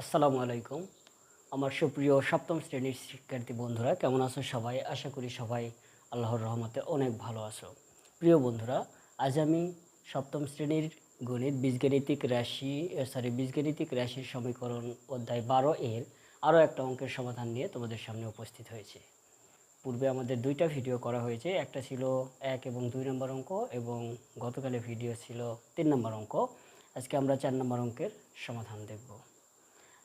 আসসালামু আলাইকুম। আমার সুপ্রিয় সপ্তম শ্রেণির শিক্ষার্থী বন্ধুরা, কেমন আছো সবাই? আশা করি সবাই আল্লাহর রহমতে অনেক ভালো আছো। প্রিয় বন্ধুরা, আজ আমি সপ্তম শ্রেণির গণিত, বীজগাণিতিক রাশি সরি বীজগাণিতিক রাশির সমীকরণ অধ্যায় বারো এর আরও একটা অঙ্কের সমাধান নিয়ে তোমাদের সামনে উপস্থিত হয়েছে। পূর্বে আমাদের দুইটা ভিডিও করা হয়েছে, একটা ছিল এক এবং দুই নম্বর অঙ্ক এবং গতকালের ভিডিও ছিল তিন নম্বর অঙ্ক। আজকে আমরা চার নম্বর অঙ্কের সমাধান দেখব।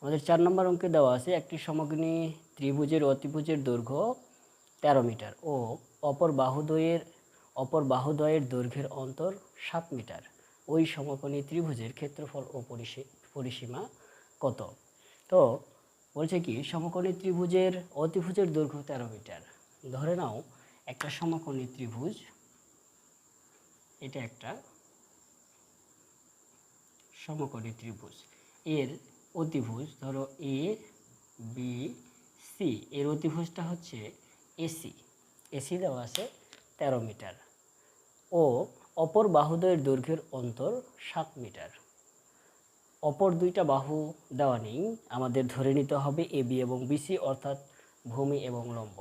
আমাদের চার নম্বর অঙ্কে দেওয়া আছে, একটি সমগ্নী ত্রিভুজের অতিভুজের দৈর্ঘ্য তেরো মিটার ও অপর বাহুদ্বয়ের অপর বাহুদ্বয়ের দৈর্ঘ্যের অন্তর সাত মিটার। ওই সমকোণী ত্রিভুজের ক্ষেত্রফল ও পরিসী- পরিসীমা কত? তো বলছে কি, সমকোণী ত্রিভুজের অতিভুজের দৈর্ঘ্য তেরো মিটার। ধরে নাও, একটা সমকোণী ত্রিভুজ, এটা একটা সমকোণী ত্রিভুজ। এর অতিভুজ, ধরো এ বি সি এর অতিভুজটা হচ্ছে এসি এসি দেওয়া আছে তেরো মিটার। ও অপর বাহুদ্বয়ের দৈর্ঘ্যের অন্তর সাত মিটার। অপর দুইটা বাহু দেওয়া নেই, আমাদের ধরে নিতে হবে এ বি এবং বিসি অর্থাৎ ভূমি এবং লম্ব।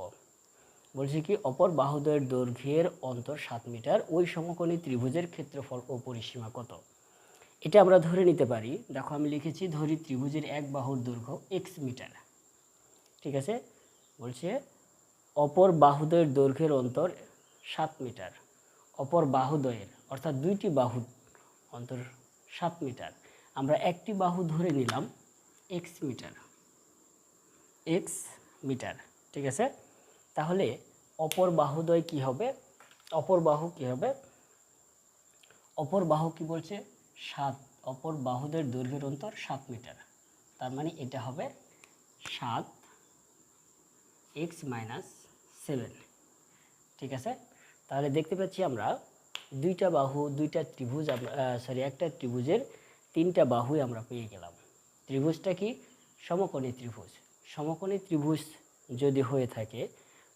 বলছে কি, অপর বাহুদ্বয়ের দৈর্ঘ্যের অন্তর সাত মিটার। ওই সমকোণী ত্রিভুজের ক্ষেত্রফল ও পরিসীমা কত? এটা আমরা ধরে নিতে পারি। দেখো আমি লিখেছি ধরি ত্রিভুজের এক বাহুর দৈর্ঘ্য এক্স মিটার। ঠিক আছে? বলছে অপর বাহুদ্বয়ের দৈর্ঘ্যের অন্তর সাত মিটার। অপর বাহুদ্বয়ের, অর্থাৎ দুইটি বাহু অন্তর সাত মিটার। আমরা একটি বাহু ধরে নিলাম এক্স মিটার। X metre. ঠিক আছে? তাহলে অপর বাহুদ্বয় কি হবে? অপর বাহু কি হবে? অপর বাহু কি বলছে? সাত, অপর বাহুদের দৈর্ঘ্যের অন্তর সাত মিটার। তার মানে এটা হবে সাত এক্স মাইনাস সেভেন। ঠিক আছে? তাহলে দেখতে পাচ্ছি আমরা দুইটা বাহু, দুইটা ত্রিভুজ আমরা সরি একটা ত্রিভুজের তিনটা বাহুই আমরা পেয়ে গেলাম। ত্রিভুজটা কি? সমকোণী ত্রিভুজ। সমকোণী ত্রিভুজ যদি হয়ে থাকে,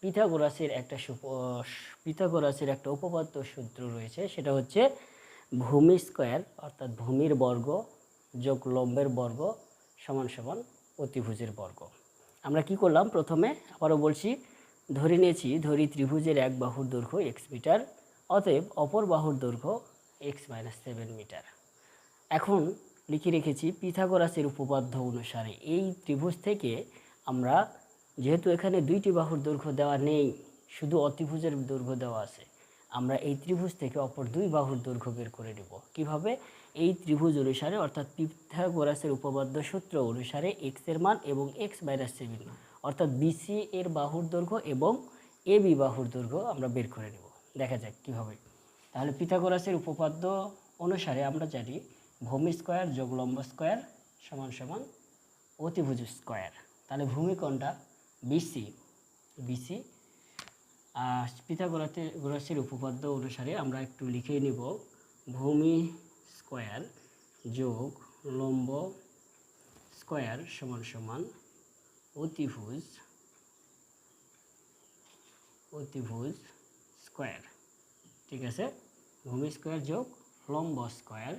পিথাগোরাসের একটা পিথাগোরাসের একটা উপপাদ্য সূত্র রয়েছে, সেটা হচ্ছে ভূমি স্কোয়ার, অর্থাৎ ভূমির বর্গ যোগ লম্বের বর্গ সমান সমান অতিভুজের বর্গ। আমরা কি করলাম? প্রথমে আবারও বলছি, ধরে নিয়েছি, ধরি ত্রিভুজের এক বাহুর দৈর্ঘ্য এক্স মিটার, অতএব অপর বাহুর দৈর্ঘ্য এক্স মাইনাস সেভেন মিটার এখন লিখে রেখেছি, পিথাগোরাসের উপপাদ্য অনুসারে এই ত্রিভুজ থেকে আমরা, যেহেতু এখানে দুইটি বাহুর দৈর্ঘ্য দেওয়া নেই, শুধু অতিভুজের দৈর্ঘ্য দেওয়া আছে আমরা এই ত্রিভুজ থেকে অপর দুই বাহুর দৈর্ঘ্য বের করে নেব। কীভাবে? এই ত্রিভুজ অনুসারে, অর্থাৎ পিথাগোরাসের উপপাদ্য সূত্র অনুসারে এক্সের মান এবং এক্স মাইনাস সেভেন অর্থাৎ বিসি এর বাহুর দৈর্ঘ্য এবং এ বি বাহুর দৈর্ঘ্য আমরা বের করে নেব। দেখা যাক কীভাবে। তাহলে পিথাগোরাসের উপপাদ্য অনুসারে আমরা জানি ভূমি স্কোয়ার যোগ লম্ব স্কোয়ার সমান সমান অতিভুজ স্কোয়ার। তাহলে ভূমি কোনটা বিসি বিসি পিথাগোরাতে গোরাসের উপপাদ্য অনুসারে আমরা একটু লিখে নিব। ভূমি স্কোয়ার যোগ লম্ব স্কোয়ার সমান সমান অতিভুজ অতিভুজ স্কোয়ার। ঠিক আছে? ভূমি স্কোয়ার যোগ লম্ব স্কোয়ার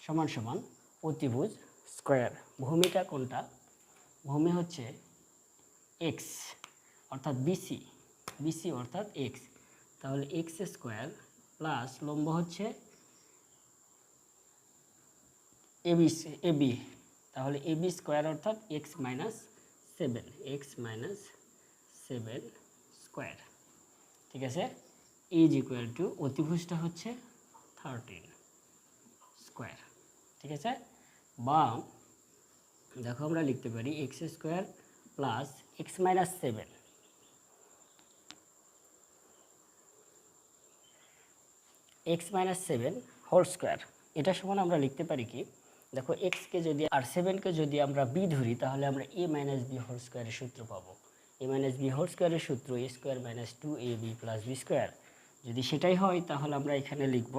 সমান সমান অতিভুজ স্কোয়ার। ভূমিটা কোনটা? ভূমি হচ্ছে এক্স অর্থাৎ বিসি বিসি অর্থাৎ এক্স তাহলে এক্স স্কোয়ার প্লাস লম্ব হচ্ছে এবি এবি তাহলে এবি স্কোয়ার অর্থাৎ x minus seven x minus seven square ঠিক আছে? ইজ ইকুয়াল টু অতিভুজটা হচ্ছে থার্টিন স্কোয়ার ঠিক আছে? বা দেখো আমরা লিখতে পারি x square plus x minus seven x minus seven whole square এটা সমান আমরা লিখতে পারি কি? দেখো এক্সকে যদি আর সেভেনকে যদি আমরা বি ধরি, তাহলে আমরা এ মাইনাস বি হোল স্কোয়ারের সূত্র পাবো। এ মাইনাস বি হোল স্কোয়ারের সূত্র a square minus two a b plus b square যদি সেটাই হয়, তাহলে আমরা এখানে লিখব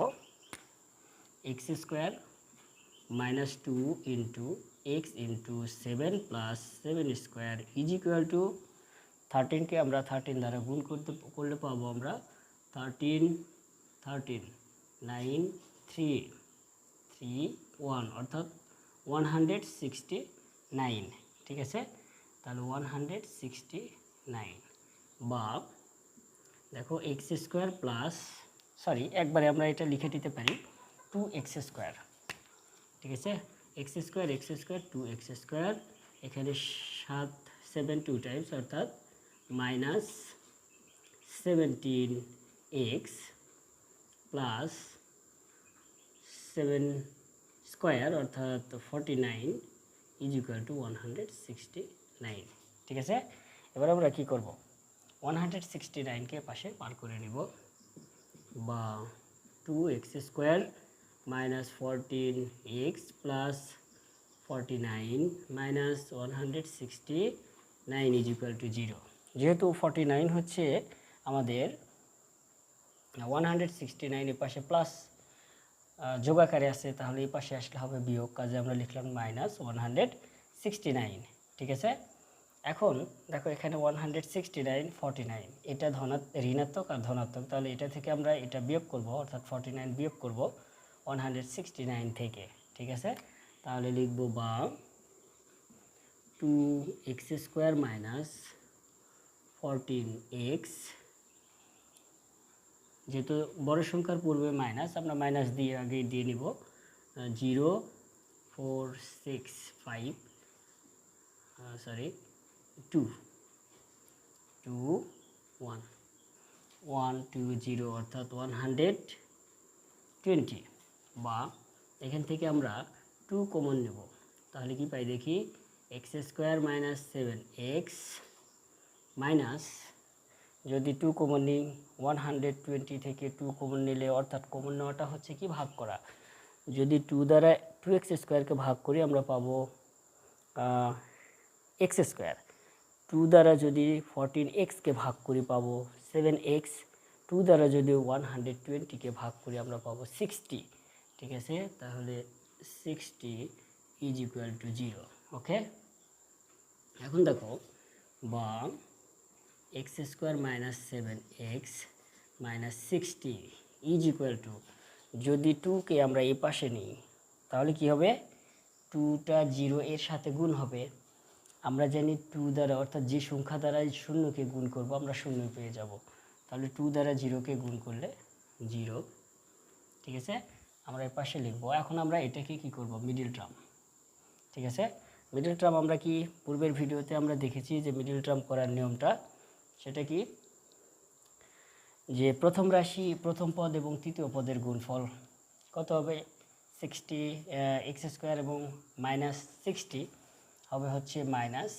x square minus two into x into seven plus seven square is equal to থার্টিনকে আমরা থার্টিন দ্বারা গুণ করতে, করলে পাবো আমরা thirteen thirteen nine three three one অর্থাৎ ওয়ান হান্ড্রেড সিক্সটি নাইন ঠিক আছে? তাহলে ওয়ান হান্ড্রেড সিক্সটি নাইন বা দেখো এক্স স্কোয়ার প্লাস সরি একবারে আমরা এটা লিখে দিতে পারি টু এক্স স্কোয়ার ঠিক আছে? X square x square two x square এখানে সাত সেভেন টু টাইমস অর্থাৎ minus seventeen x plus seven square অর্থাৎ forty nine is equal to one hundred sixty nine ঠিক আছে? এবার আমরা কী করব? ওয়ান হান্ড্রেড সিক্সটি নাইনকে পাশে পার করে নিব। বা two x square minus fourteen x plus forty nine minus one hundred sixty nine is to zero যেহেতু ফর্টি নাইন হচ্ছে আমাদের ওয়ান হান্ড্রেড সিক্সটি নাইনের পাশে প্লাস যোগাকারে আছে, তাহলে এই পাশে আসলে হবে বিয়োগ, কাজে আমরা লিখলাম minus one hundred sixty nine ঠিক আছে? এখন দেখো এখানে one hundred sixty nine forty nine এটা ধনা, ঋণাত্মক আর ধনাত্মক, তাহলে এটা থেকে আমরা এটা বিয়োগ করব, অর্থাৎ ফর্টি নাইন বিয়োগ করব ওয়ান হান্ড্রেড সিক্সটি নাইন থেকে, ঠিক আছে? তাহলে লিখব বা two x square minus fourteen x যেহেতু বড় সংখ্যার পূর্বে মাইনাস আমরা মাইনাস দিয়ে আগে দিয়ে নিব zero four six five sorry two two one one two zero অর্থাৎ ওয়ান হান্ড্রেড টোয়েন্টি বা এখান থেকে আমরা টু কমন নেব। তাহলে কি পাই দেখি? X square minus seven x minus যদি টু কমন নিই ওয়ান হান্ড্রেড টোয়েন্টি থেকে টু কমন নিলে অর্থাৎ কমন নেওয়াটা হচ্ছে কি? ভাগ করা। যদি টু দ্বারা টু এক্স স্কোয়ারকে ভাগ করি, আমরা পাবো এক্স স্কোয়ার টু দ্বারা যদি ফরটিন এক্সকে ভাগ করি, পাবো সেভেন এক্স টু দ্বারা যদি ওয়ান হান্ড্রেড টোয়েন্টিকে ভাগ করি, আমরা পাবো সিক্সটি ঠিক আছে? তাহলে sixty is equal to zero okay এখন দেখো বা x square minus seven x minus sixty is equal to. যদি টুকে আমরা এই পাশে নিই, তাহলে কি হবে? টুটা জিরো এর সাথে গুণ হবে। আমরা জানি টু দ্বারা, অর্থাৎ যে সংখ্যা দ্বারা শূন্যকে গুণ করব, আমরা শূন্য পেয়ে যাব। তাহলে টু দ্বারা জিরোকে গুণ করলে জিরো। ঠিক আছে? আমরা এর পাশে লিখব। এখন আমরা এটাকে কি করব? Middle term. ঠিক আছে? মিডিল ট্রাম আমরা কি, পূর্বের ভিডিওতে আমরা দেখেছি যে মিডিল ট্রাম করার নিয়মটা সেটা কি? যে প্রথম রাশি, প্রথম পদ এবং তৃতীয় পদের গুণফল কত হবে? সিক্সটি এক্স স্কোয়ার এবং মাইনাস সিক্সটি হবে হচ্ছে মাইনাস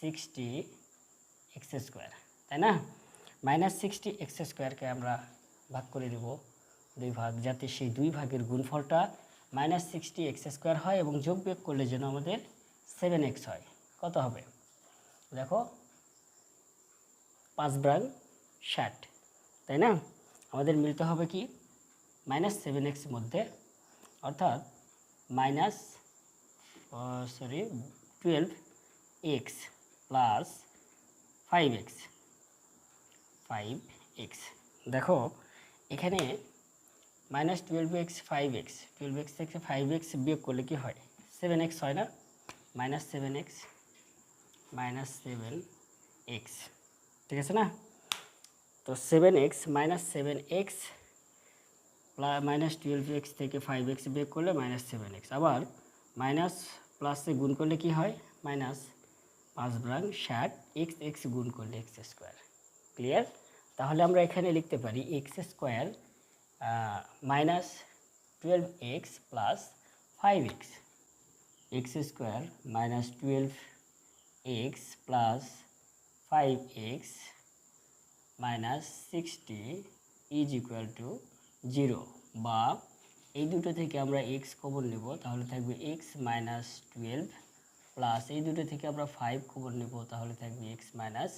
সিক্সটি এক্স স্কোয়ার তাই না? মাইনাস সিক্সটি এক্স স্কোয়ারকে আমরা ভাগ করে দেব দুই ভাগ, যাতে সেই দুই ভাগের গুণফলটা মাইনাস সিক্সটি এক্স স্কোয়ার হয় এবং যোগ বিয়োগ করলে যেন আমাদের সেভেন এক্স হয়। কত হবে? দেখো পাঁচ ব্রাং ষাট, তাই না? আমাদের মিলতে হবে কি? মাইনাস সেভেন এক্স মধ্যে, অর্থাৎ minus sorry twelve x plus five x five x. দেখো, এখানে minus twelve x five x twelve x থেকে ফাইভ এক্স বিয়োগ করলে কি হয়? সেভেন এক্স হয় না? Minus seven x, minus seven x. ঠিক আছে না? তো seven x minus seven x minus twelve x থেকে ফাইভ এক্স বিয়োগ করলে মাইনাস সেভেন এক্স আবার মাইনাস প্লাসে গুণ করলে কি হয়? মাইনাস পাঁচ ব্রাং ষাট এক্স এক্স গুণ করলে এক্স স্কোয়ার ক্লিয়ার তাহলে আমরা এখানে লিখতে পারি x square minus twelve x plus five x x square minus twelve x plus five x minus sixty is equal to zero বা এই দুটো থেকে আমরা এক্স কমন নেব, তাহলে থাকবে এক্স মাইনাস টুয়েলভ প্লাস এই দুটো থেকে আমরা ফাইভ কমন নেব, তাহলে থাকবে x minus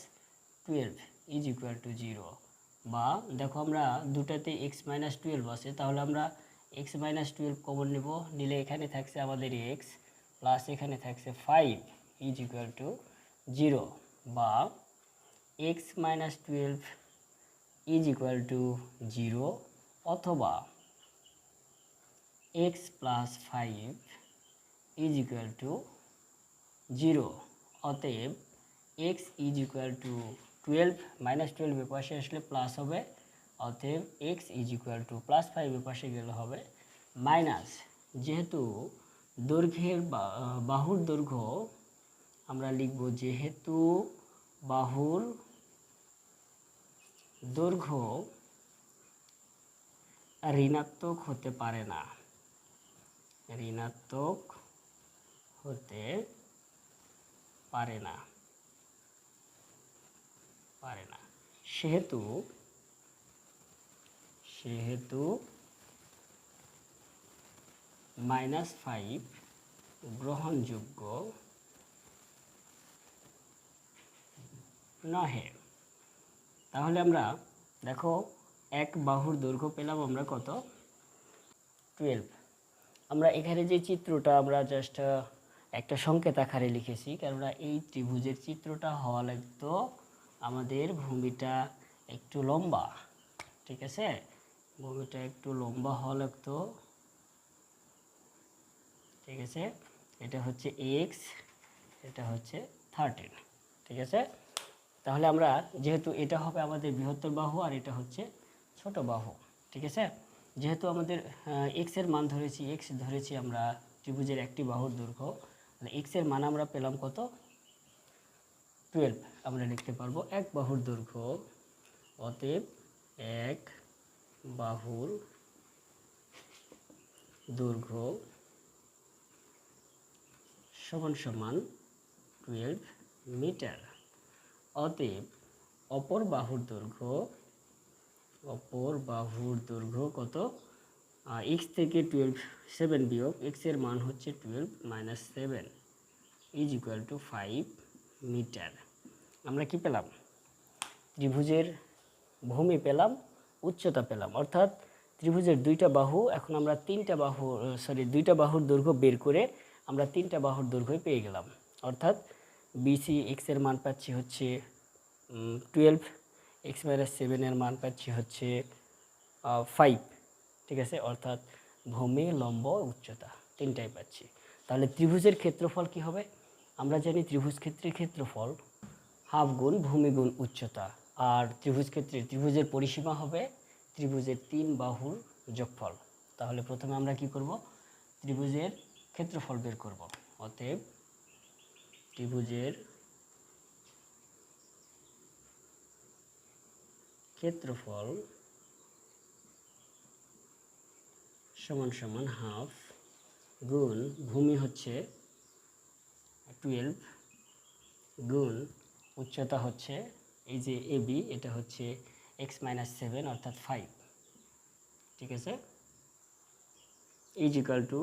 twelve is equal to zero বা দেখো আমরা দুটাতে এক্স মাইনাস টুয়েলভ আছে, তাহলে আমরা এক্স মাইনাস টুয়েলভ কমন নেব, নিলে এখানে থাকছে আমাদের এক্স প্লাস এখানে থাকছে five is equal to zero বা x minus twelve is equal to zero অথবা x plus five is equal to zero অতএব x is equal to twelve minus twelve পাশে আসলে প্লাস হবে, অতএব x is equal to plus ফাইভের পাশে গেলে হবে মাইনাস যেহেতু দৈর্ঘ্যের বাহুর দৈর্ঘ্য আমরা লিখব যেহেতু বাহুর দৈর্ঘ্য ঋণাত্মক হতে পারে না। ঋণাত্মক হতে পারে না। পারে না। সেহেতু সেহেতু মাইনাস ফাইভ গ্রহণযোগ্য নহে। তাহলে আমরা দেখো, এক বাহুর দৈর্ঘ্য পেলাম আমরা কত? টুয়েলভ আমরা এখানে যে চিত্রটা আমরা জাস্ট একটা সংকেত আকারে লিখেছি, কেননা এই ত্রিভুজের চিত্রটা হওয়া লাগতো আমাদের ভূমিটা একটু লম্বা, ঠিক আছে? ভূমিটা একটু লম্বা হওয়া লাগতো, ঠিক আছে? এটা হচ্ছে এক্স এটা হচ্ছে থার্টিন ঠিক আছে? তাহলে আমরা যেহেতু এটা হবে আমাদের বৃহত্তর বাহু আর এটা হচ্ছে ছোট বাহু, ঠিক আছে? যেহেতু আমাদের এক্সের মান ধরেছি এক্স ধরেছি আমরা ত্রিভুজের একটি বাহুর দৈর্ঘ্য, তাহলে এক্সের মান আমরা পেলাম কত? টুয়েলভ আমরা লিখতে পারব এক বাহুর দৈর্ঘ্য, অতএব এক বাহুর দৈর্ঘ্য সমান সমান টুয়েলভ মিটার। অতএব অপর বাহুর দৈর্ঘ্য, অপর বাহুর দৈর্ঘ্য কত? এক্স থেকে টুয়েলভ সেভেন বিয়োগ এক্সের মান হচ্ছে twelve minus seven is equal to five metre আমরা কি পেলাম? ত্রিভুজের ভূমি পেলাম, উচ্চতা পেলাম। অর্থাৎ ত্রিভুজের দুইটা বাহু, এখন আমরা তিনটা বাহু সরি দুইটা বাহুর দৈর্ঘ্য বের করে আমরা তিনটা বাহুর দৈর্ঘ্য পেয়ে গেলাম। অর্থাৎ বিসি এক্সের মান পাচ্ছি হচ্ছে টুয়েলভ এক্স মাইনাস সেভেনের মান পাচ্ছি হচ্ছে ফাইভ ঠিক আছে? অর্থাৎ ভূমি, লম্ব, উচ্চতা তিনটাই পাচ্ছি। তাহলে ত্রিভুজের ক্ষেত্রফল কি হবে? আমরা জানি ত্রিভুজ ক্ষেত্রের ক্ষেত্রফল হাফ গুণ ভূমি গুণ উচ্চতা। আর ত্রিভুজ ক্ষেত্রে ত্রিভুজের পরিসীমা হবে ত্রিভুজের তিন বাহুর যোগফল। তাহলে প্রথমে আমরা কি করব? ত্রিভুজের ক্ষেত্রফল বের করব। অতএব ত্রিভুজের ক্ষেত্রফল সমান সমান হাফ গুণ ভূমি হচ্ছে টুয়েলভ গুণ উচ্চতা হচ্ছে এই যে এ বি এটা হচ্ছে এক্স মাইনাস সেভেন অর্থাৎ ফাইভ ঠিক আছে? ইজ ইকাল টু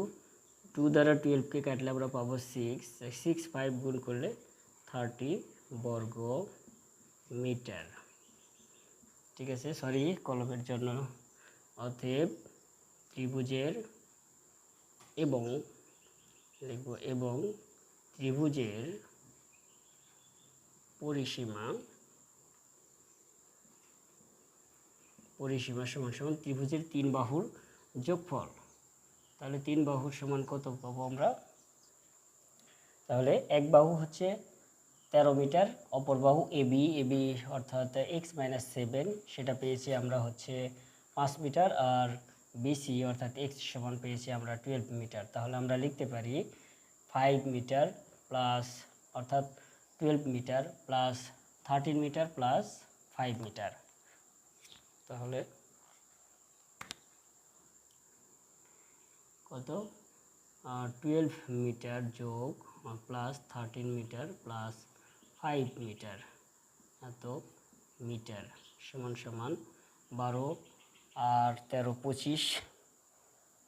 টু দ্বারা টুয়েলভকে কাটলে আমরা পাবো সিক্স সিক্স ফাইভ গুণ করলে থার্টি বর্গ মিটার। ঠিক আছে সরি কলমের জন্য। অতএব ত্রিভুজের এবং, লিখব, এবং ত্রিভুজের পরিসীমা পরিসীমা সমান সমান ত্রিভুজের তিন বাহুর যোগফল। তাহলে তিন বাহু সমান কত পাবো আমরা? তাহলে এক বাহু হচ্ছে তেরো মিটার, অপর বাহু এ বি এ বি অর্থাৎ এক্স মাইনাস সেভেন, সেটা পেয়েছি আমরা হচ্ছে পাঁচ মিটার আর বিসি অর্থাৎ এক্স সমান পেয়েছি আমরা টুয়েলভ মিটার। তাহলে আমরা লিখতে পারি ফাইভ মিটার প্লাস অর্থাৎ twelve metre plus thirteen metre plus five metre. তাহলে কত? টুয়েলভ মিটার যোগ plus thirteen metre plus five metre, এত মিটার, সমান সমান বারো আর তেরো পঁচিশ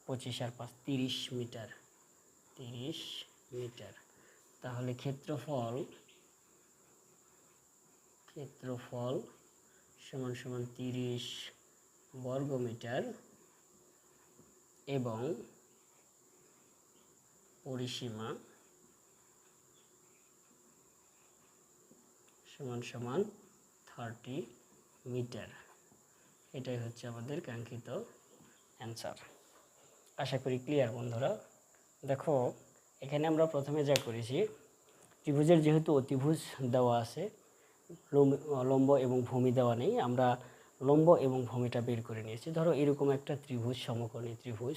পঁচিশ আর পাঁচ তিরিশ মিটার তিরিশ মিটার। তাহলে ক্ষেত্রফল ক্ষেত্রফল সমান সমান তিরিশ বর্গ মিটার এবং পরিসীমা সমান সমান থার্টি মিটার এটাই হচ্ছে আমাদের কাঙ্ক্ষিত অ্যান্সার আশা করি ক্লিয়ার বন্ধুরা। দেখো, এখানে আমরা প্রথমে যা করেছি, ত্রিভুজের যেহেতু অতিভুজ দেওয়া আছে লম- লম্ব এবং ভূমি দেওয়া নেই, আমরা লম্ব এবং ভূমিটা বের করে নিয়েছি। ধরো, এরকম একটা ত্রিভুজ, সমকোণী ত্রিভুজ।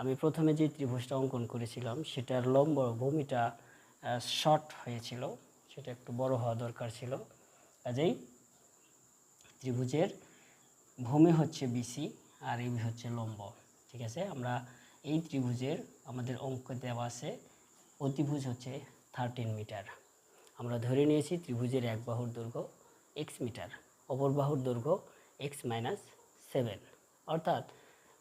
আমি প্রথমে যে ত্রিভুজটা অঙ্কন করেছিলাম, সেটার লম্ব ভূমিটা শর্ট হয়েছিল। সেটা একটু বড় হওয়া দরকার ছিল। কাজেই ত্রিভুজের ভূমি হচ্ছে বিসি আর এবি হচ্ছে লম্ব, ঠিক আছে? আমরা এই ত্রিভুজের আমাদের অঙ্ক দেওয়া আছে। অতিভুজ হচ্ছে থার্টিন মিটার আমরা ধরে নিয়েছি ত্রিভুজের এক বাহুর দৈর্ঘ্য এক্স মিটার অপর বাহুর দৈর্ঘ্য এক্স মাইনাস সেভেন অর্থাৎ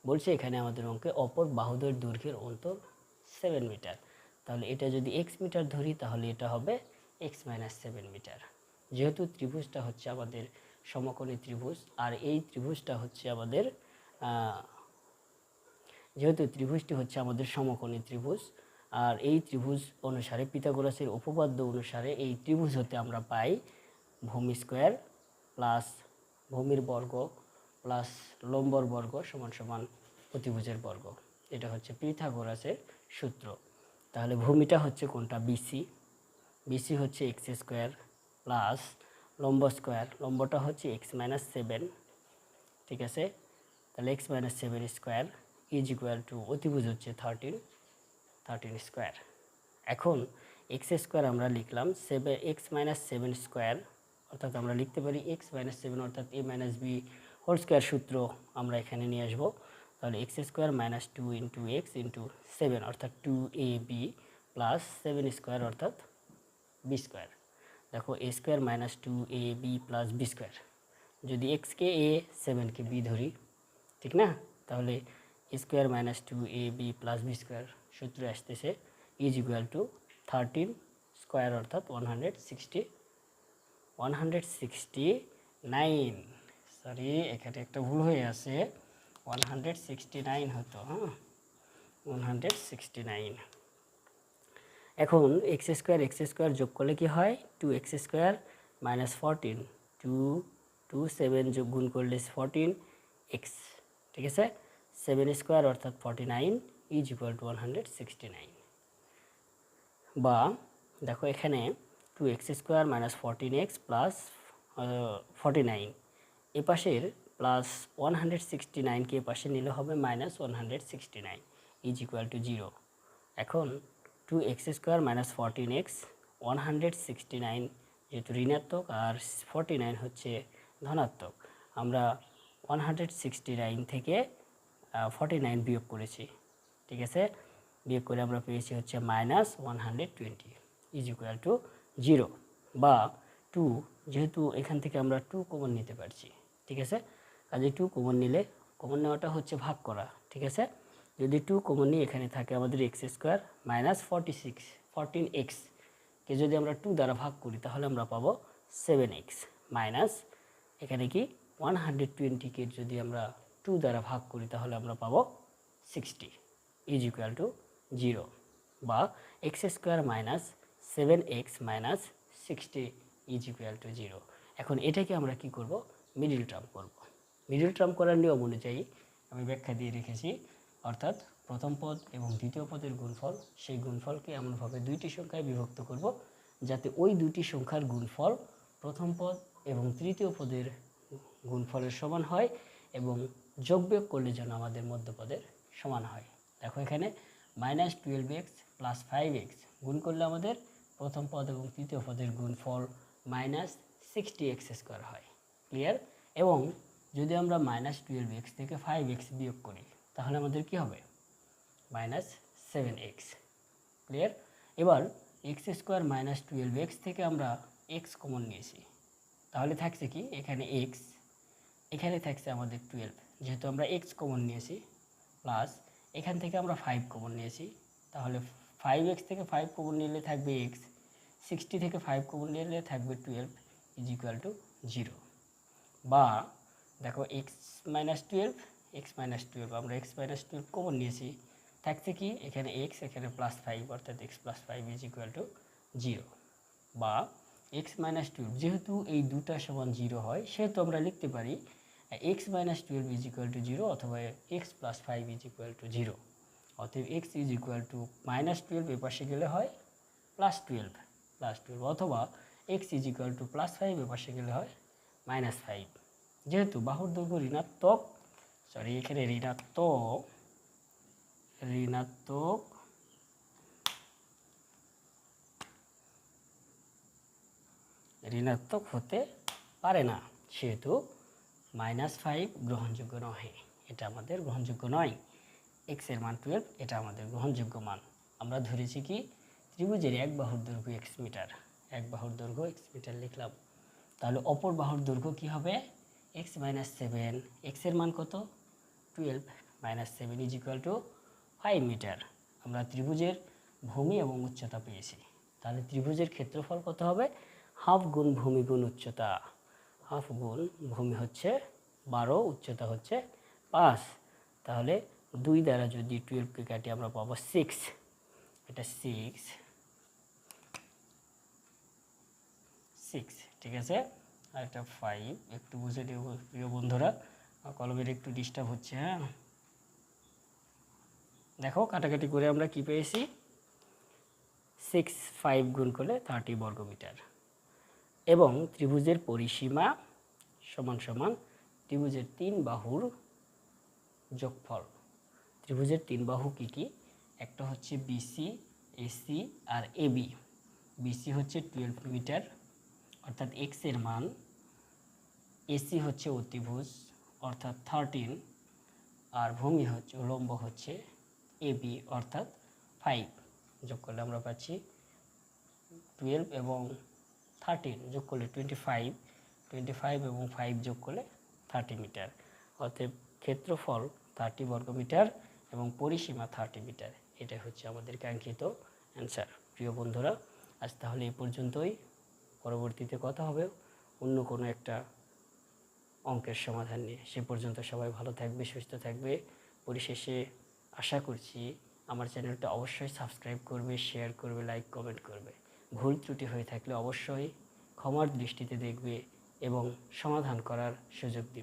বলছে এখানে আমাদের অঙ্কে অপর বাহুদের দৈর্ঘ্যের অন্তর সেভেন মিটার তাহলে এটা যদি এক্স মিটার ধরি, তাহলে এটা হবে এক্স মাইনাস সেভেন মিটার যেহেতু ত্রিভুজটা হচ্ছে আমাদের সমকোণী ত্রিভুজ, আর এই ত্রিভুজটা হচ্ছে আমাদের যেহেতু ত্রিভুজটি হচ্ছে আমাদের সমকোণী ত্রিভুজ, আর এই ত্রিভুজ অনুসারে পিতাগোরাসের উপপাদ্য অনুসারে এই ত্রিভুজ হতে আমরা পাই ভূমি স্কোয়ার প্লাস ভূমির বর্গ প্লাস লম্বর বর্গ সমান সমান অতিভুজের বর্গ। এটা হচ্ছে পিথাগোরাসের সূত্র। তাহলে ভূমিটা হচ্ছে কোনটা? বিসি বিসি হচ্ছে এক্স স্কোয়ার প্লাস লম্ব স্কোয়ার লম্বটা হচ্ছে এক্স মাইনাস সেভেন ঠিক আছে? তাহলে x minus seven square is equal to অতিভুজ হচ্ছে থার্টিন থার্টিন স্কোয়ার এখন এক্স স্কোয়ার আমরা লিখলাম seven x minus seven square অর্থাৎ আমরা লিখতে পারি এক্স মাইনাস সেভেন অর্থাৎ A minus B whole square সূত্র আমরা এখানে নিয়ে আসব। তাহলে x square minus two into x into seven অর্থাৎ two A B plus seven square অর্থাৎ বি স্কোয়ার দেখো A square minus two A B plus B square যদি এক্সকে এ সেভেনকে বি ধরি, ঠিক না? তাহলে square minus two A B plus B square সূত্রে আসতেছে is equal to thirteen square অর্থাৎ one hundred sixty one hundred sixty nine sorry, এখানে একটা ভুল হয়ে আছে। ওয়ান হান্ড্রেড সিক্সটি নাইন হতো হ্যাঁ? ওয়ান হান্ড্রেড সিক্সটি নাইন এখন এক্স স্কোয়ার এক্স স্কোয়ার যোগ করলে কি হয়? Two x square minus fourteen two two seven যোগ গুণ করলে ফোরটিন এক্স ঠিক আছে? সেভেন স্কোয়ার অর্থাৎ forty nine is equal to one hundred sixty nine বা দেখো এখানে two x square minus fourteen x plus forty nine এ পাশের প্লাস ওয়ান হান্ড্রেড সিক্সটি নাইনকে এ পাশে নিলে হবে minus one hundred sixty nine is equal to zero এখন two x square minus fourteen x one hundred sixty nine যেহেতু ঋণাত্মক আর ফর্টি নাইন হচ্ছে ধনাত্মক, আমরা ওয়ান হান্ড্রেড সিক্সটি নাইন থেকে ফর্টি নাইন বিয়োগ করেছি, ঠিক আছে? বিয়োগ করে আমরা পেয়েছি হচ্ছে minus one hundred twenty is equal to zero বা টু যেহেতু এখান থেকে আমরা টু কমন নিতে পারছি। ঠিক আছে? কাজে টু কমন নিলে কমন নেওয়াটা হচ্ছে ভাগ করা, ঠিক আছে? যদি টু কমন নিয়ে এখানে থাকে আমাদের x square minus forty six fourteen এক্সকে যদি আমরা টু দ্বারা ভাগ করি, তাহলে আমরা পাবো সেভেন এক্স মাইনাস এখানে কি ওয়ান হান্ড্রেড টোয়েন্টিকে যদি আমরা টু দ্বারা ভাগ করি, তাহলে আমরা পাবো sixty is equal to zero বা x square minus seven x minus sixty is equal to zero এখন এটাকে আমরা কি করব? মিডিল টার্ম করব। মিডিল টার্ম করার নিয়ম অনুযায়ী আমি ব্যাখ্যা দিয়ে রেখেছি, অর্থাৎ প্রথম পদ এবং দ্বিতীয় পদের গুণফল, সেই গুণফলকে এমনভাবে দুইটি সংখ্যায় বিভক্ত করব যাতে ওই দুটি সংখ্যার গুণফল প্রথম পদ এবং তৃতীয় পদের গুণফলের সমান হয় এবং যোগ বিয়োগ করলে যেন আমাদের মধ্যপদের সমান হয়। দেখো এখানে minus twelve x plus five x গুণ করলে আমাদের প্রথম পদ এবং তৃতীয় পদের গুণফল মাইনাস সিক্সটি এক্স স্কোয়ার হয়। ক্লিয়ার এবং যদি আমরা মাইনাস টুয়েলভ এক্স থেকে ফাইভ এক্স বিয়োগ করি, তাহলে আমাদের কি হবে? মাইনাস সেভেন এক্স ক্লিয়ার এবার x square minus twelve x থেকে আমরা এক্স কমন নিয়েছি। তাহলে থাকছে কি? এখানে এক্স এখানে থাকছে আমাদের টুয়েলভ যেহেতু আমরা এক্স কমন নিয়েছি প্লাস এখান থেকে আমরা ফাইভ কমন নিয়েছি। তাহলে ফাইভ এক্স থেকে ফাইভ কমন নিলে থাকবে এক্স সিক্সটি থেকে ফাইভ কমন নিলে থাকবে twelve is equal to zero বা দেখো x minus twelve x minus twelve আমরা এক্স মাইনাস টুয়েলভ কমন নিয়েছি। থাকছে কি, এখানে এক্স এখানে প্লাস ফাইভ অর্থাৎ x plus five is equal to zero বা এক্স মাইনাস টুয়েলভ যেহেতু এই দুটা সমান জিরো হয়, সেহেতু আমরা লিখতে পারি x minus twelve is equal to zero অথবা x plus five is equal to zero অতএব x is equal to minus twelve এ পাশে গেলে হয় প্লাস টুয়েলভ প্লাস টুয়েলভ অথবা x is equal to plus five এ পাশে গেলে হয় মাইনাস ফাইভ। যেহেতু বাহুর দৈর্ঘ্য ঋণাত্মক সরি এখানে ঋণাত্মক ঋণাত্মক ঋণাত্মক হতে পারে না, সেহেতু মাইনাস ফাইভ গ্রহণযোগ্য নয় এটা আমাদের গ্রহণযোগ্য নয়। এক্সের মান টুয়েলভ এটা আমাদের গ্রহণযোগ্য মান। আমরা ধরেছি কি, ত্রিভুজের এক বাহুর দৈর্ঘ্য এক্স মিটার এক বাহুর দৈর্ঘ্য এক্স মিটার লিখলাম। তাহলে অপর বাহুর দৈর্ঘ্য কী হবে? এক্স মাইনাস সেভেন এক্সের মান কত? Twelve minus seven is equal to five metre আমরা ত্রিভুজের ভূমি এবং উচ্চতা পেয়েছি। তাহলে ত্রিভুজের ক্ষেত্রফল কত হবে? হাফ গুণ ভূমি গুণ উচ্চতা। হাফ গুণ ভূমি হচ্ছে বারো, উচ্চতা হচ্ছে পাঁচ। তাহলে দুই দ্বারা যদি টুয়েলভকে কাটি আমরা পাবো সিক্স এটা সিক্স সিক্স ঠিক আছে? আর একটা ফাইভ একটু বুঝে নিও প্রিয় বন্ধুরা। কলমের একটু ডিস্টার্ব হচ্ছে হ্যাঁ? দেখো, কাটাকাটি করে আমরা কি পেয়েছি? সিক্স ফাইভ গুণ করলে থার্টি বর্গমিটার। এবং ত্রিভুজের পরিসীমা সমান সমান ত্রিভুজের তিন বাহুর যোগফল। ত্রিভুজের তিন বাহু কী কী? একটা হচ্ছে বিসি এসি আর এবি বিসি হচ্ছে টুয়েলভ মিটার। অর্থাৎ এক্সের মান এসি হচ্ছে অতিভুজ, অর্থাৎ থার্টিন আর ভূমি হচ্ছে, উলম্ব হচ্ছে এবি অর্থাৎ ফাইভ যোগ করলে আমরা পাচ্ছি টুয়েলভ এবং থার্টিন যোগ করলে টোয়েন্টি ফাইভ টোয়েন্টি ফাইভ এবং ফাইভ যোগ করলে থার্টি মিটার অতএব ক্ষেত্রফল থার্টি বর্গমিটার এবং পরিসীমা থার্টি মিটার এটাই হচ্ছে আমাদের কাঙ্ক্ষিত অ্যান্সার প্রিয় বন্ধুরা, আজ তাহলে এই পর্যন্তই। পরবর্তীতে কথা হবে, অন্য কোনো একটা অঙ্কের সমাধান নিয়ে। সে পর্যন্ত সবাই ভালো থাকবে, সুস্থ থাকবে। পরিশেষে আশা করছি আমার চ্যানেলটা অবশ্যই সাবস্ক্রাইব করবে, শেয়ার করবে, লাইক, কমেন্ট করবে। ভুল ত্রুটি হয়ে থাকলে অবশ্যই ক্ষমার দৃষ্টিতে দেখবে এবং সমাধান করার সুযোগ দিবে।